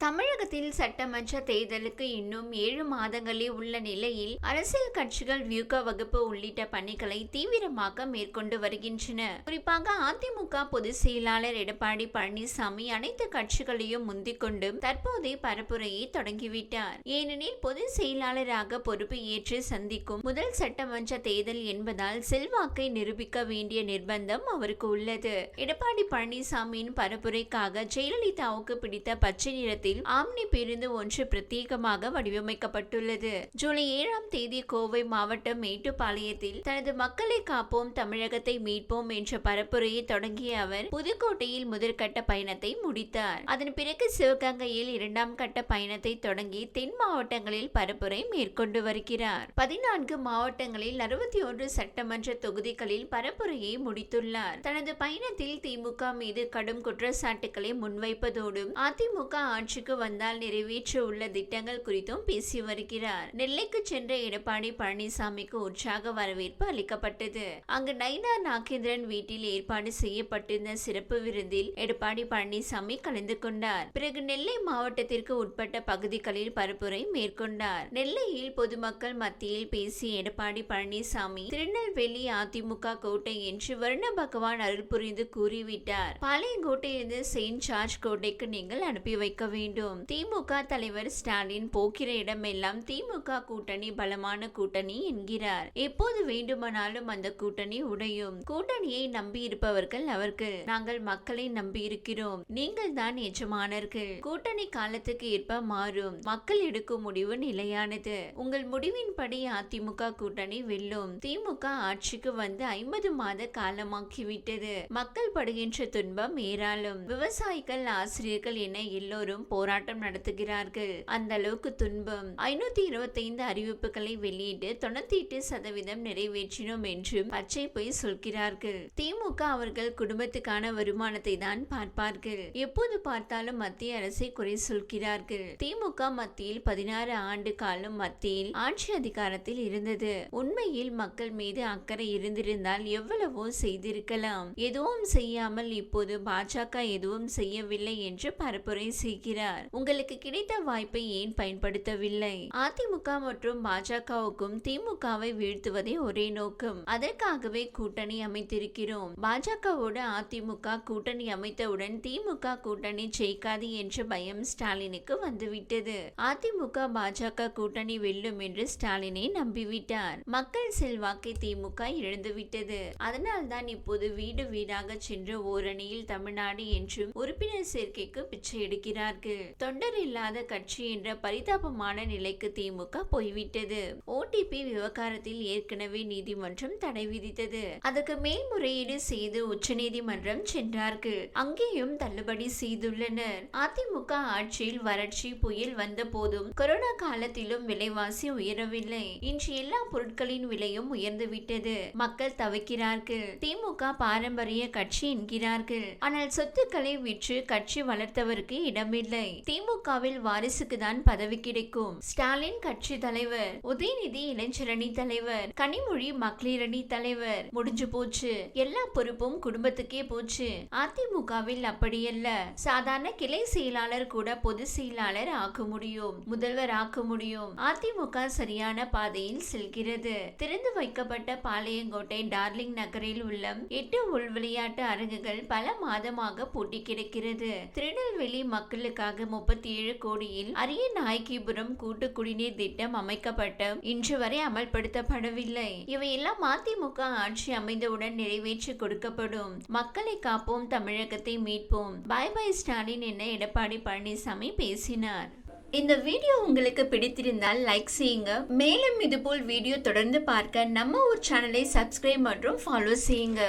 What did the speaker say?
தமிழகத்தில் சட்டமன்ற தேர்தலுக்கு இன்னும் ஏழு மாதங்களே உள்ள நிலையில் அரசியல் கட்சிகள் வியூக வகுப்பு உள்ளிட்ட பணிகளை தீவிரமாக மேற்கொண்டு வருகின்றன. குறிப்பாக அதிமுக பொதுச் செயலாளர் எடப்பாடி பழனிசாமி அனைத்து கட்சிகளையும் முந்திக்கொண்டு தற்போதைய பரப்புரையை தொடங்கிவிட்டார். ஏனெனில் பொதுச் செயலாளராக பொறுப்பு ஏற்று சந்திக்கும் முதல் சட்டமன்ற தேர்தல் என்பதால் செல்வாக்கை நிரூபிக்க வேண்டிய நிர்பந்தம் அவருக்கு உள்ளது. எடப்பாடி பழனிசாமியின் பரப்புரைக்காக ஜெயலலிதாவுக்கு பிடித்த பச்சை நிறத்தில் ஆம்னி பேருந்து ஒன்று பிரத்யேகமாக வடிவமைக்கப்பட்டுள்ளது. ஜூலை ஏழாம் தேதி கோவை மாவட்டம் மேட்டுப்பாளையத்தில் தனது மக்களை காப்போம் தமிழகத்தை மீட்போம் என்ற பரப்புரையை தொடங்கிய அவர் புதுக்கோட்டையில் முதற்கட்ட பயணத்தை முடித்தார். அதன் பிறகு சிவகங்கையில் இரண்டாம் கட்ட பயணத்தை தொடங்கி தென் மாவட்டங்களில் பரப்புரை மேற்கொண்டு வருகிறார். பதினான்கு மாவட்டங்களில் அறுபத்தி ஒன்று சட்டமன்ற தொகுதிகளில் பரப்புரையை முடித்துள்ளார். தனது பயணத்தில் திமுக மீது கடும் குற்றச்சாட்டுகளை முன்வைப்பதோடும் அதிமுக ஆட்சி ஆட்சிக்கு வந்தால் நிறைவேற்ற உள்ள திட்டங்கள் குறித்தும் பேசி வருகிறார். நெல்லைக்கு சென்ற எடப்பாடி பழனிசாமிக்கு உற்சாக வரவேற்பு அளிக்கப்பட்டது. அங்கு நைனா நாகேந்திரன் வீட்டில் ஏற்பாடு செய்யப்பட்டிருந்த சிறப்பு விருந்தில் எடப்பாடி பழனிசாமி கலந்து கொண்டார். பிறகு நெல்லை மாவட்டத்திற்கு உட்பட்ட பகுதிகளில் பரப்புரை மேற்கொண்டார். நெல்லையில் பொதுமக்கள் மத்தியில் பேசிய எடப்பாடி பழனிசாமி திருநெல்வேலி அதிமுக கோட்டை என்று வருண பகவான் அருள் புரிந்து கூறிவிட்டார். பாளையங்கோட்டையிலிருந்து செயின்ட் ஜார்ஜ் கோட்டைக்கு நீங்கள் அனுப்பி வைக்க வேண்டும். வேண்டும். திமுக தலைவர் ஸ்டாலின் போக்கிற இடமெல்லாம் திமுக கூட்டணி பலமான கூட்டணி என்கிறார். எப்போது வேண்டுமானாலும் அந்த கூட்டணி உடையும். கூட்டணியை நம்பி இருப்பவர்கள் அவர்கள் நாங்கள் மக்களை நம்பி இருக்கிறோம். நீங்கள் தான் எஜமானர்கள். கூட்டணி காலத்துக்கு ஏற்ப மாறும். மக்கள் எடுக்கும் முடிவு நிலையானது. உங்கள் முடிவின்படி அதிமுக கூட்டணி வெல்லும். திமுக ஆட்சிக்கு வந்து ஐம்பது மாத காலமாக்கிவிட்டது. மக்கள் படுகின்ற துன்பம் ஏராளம். விவசாயிகள் ஆசிரியர்கள் என எல்லோரும் போராட்டம் நடத்துகிறார்கள். அந்த அளவுக்கு துன்பம். ஐநூத்தி இருபத்தைந்து அறிவிப்புகளை வெளியிட்டு தொண்ணூத்தி எட்டு சதவீதம் நிறைவேற்றினோம் என்றும் பச்சை போய் சொல்கிறார்கள். திமுக அவர்கள் குடும்பத்துக்கான வருமானத்தை தான் பார்ப்பார்கள். எப்போது பார்த்தாலும் மத்திய அரசை குறை சொல்கிறார்கள். திமுக மத்தியில் பதினாறு ஆண்டு காலம் மத்தியில் ஆட்சி அதிகாரத்தில் இருந்தது. உண்மையில் மக்கள் மீது அக்கறை இருந்திருந்தால் எவ்வளவோ செய்திருக்கலாம். எதுவும் செய்யாமல் இப்போது பாஜக எதுவும் செய்யவில்லை என்று பரப்புரை செய்கிறார். கூறுகிறார் உங்களுக்கு கிடைத்த வாய்ப்பை ஏன் பயன்படுத்தவில்லை? அதிமுக மற்றும் பாஜகவுக்கும் திமுகவை வீழ்த்துவதே ஒரே நோக்கம். அதற்காகவே கூட்டணி அமைத்திருக்கிறோம். பாஜகவோடு அதிமுக கூட்டணி அமைத்தவுடன் திமுக கூட்டணி ஜெயிக்காது என்ற பயம் ஸ்டாலினுக்கு வந்துவிட்டது. அதிமுக பாஜக கூட்டணி வெல்லும் என்று ஸ்டாலினை நம்பிவிட்டார். மக்கள் செல்வாக்கை திமுக இழந்துவிட்டது அதனால்தான் இப்போது வீடு வீடாக சென்று ஓரணியில் தமிழ்நாடு என்றும் உறுப்பினர் சேர்க்கைக்கு பிச்சை எடுக்கிறார்கள். தொண்டர் இல்லாத கட்சி என்ற பரிதாபமான நிலைக்கு திமுக போய்விட்டது. ஓடிபி விவகாரத்தில் ஏற்கனவே நீதிமன்றம் தடை விதித்தது. அதற்கு மேல்முறையீடு செய்து உச்சநீதிமன்றம் சென்றார்கள். அங்கேயும் தள்ளுபடி செய்துள்ளனர். அதிமுக ஆட்சியில் வறட்சி புயல் வந்த போதும் கொரோனா காலத்திலும் விலைவாசி உயரவில்லை. இன்று எல்லா பொருட்களின் விலையும் உயர்ந்துவிட்டது மக்கள் தவிக்கிறார்கள். திமுக பாரம்பரிய கட்சி என்கிறார்கள். ஆனால் சொத்துக்களை விற்று கட்சி வளர்த்தவருக்கு இடமில்லை. திமுகவில் வாரிசுக்கு தான் பதவி கிடைக்கும். ஸ்டாலின் கட்சி தலைவர் உதயநிதி இளைஞரணி தலைவர் கனிமொழி மகளிரணி தலைவர். முடிஞ்சு போச்சு. எல்லா பொறுப்பும் குடும்பத்துக்கே போச்சு. அதிமுகவில் அப்படியல்ல சாதாரண கிளை செயலாளர் கூட பொது செயலாளர் ஆக்க முடியும். முதல்வர் ஆக்க முடியும். அதிமுக சரியான பாதையில் செல்கிறது. திறந்து வைக்கப்பட்ட பாளையங்கோட்டை டார்லிங் நகரில் உள்ள எட்டு உள் விளையாட்டு அரங்குகள் பல மாதமாக பூட்டி கிடக்கிறது. திருநெல்வேலி மக்களுக்காக முப்பத்தி ஏழு கோடியில் அரிய நாயகிபுரம் கூட்டு குடிநீர் திட்டம் அமைக்கப்பட்ட இன்று வரை அமல்படுத்தப்படவில்லை. இவையெல்லாம் அதிமுக ஆட்சி அமைந்தவுடன் நிறைவேற்றி கொடுக்கப்படும். மக்களை காப்போம் தமிழகத்தை மீட்போம். பாய் பாய் ஸ்டாலின் என எடப்பாடி பழனிசாமி பேசினார். இந்த வீடியோ உங்களுக்கு பிடித்திருந்தால் லைக் செய்யுங்க. மேலும் இதுபோல் வீடியோ தொடர்ந்து பார்க்க நம்ம ஊர் சேனலை சப்ஸ்கிரைப் மற்றும் ஃபாலோ செய்யுங்க.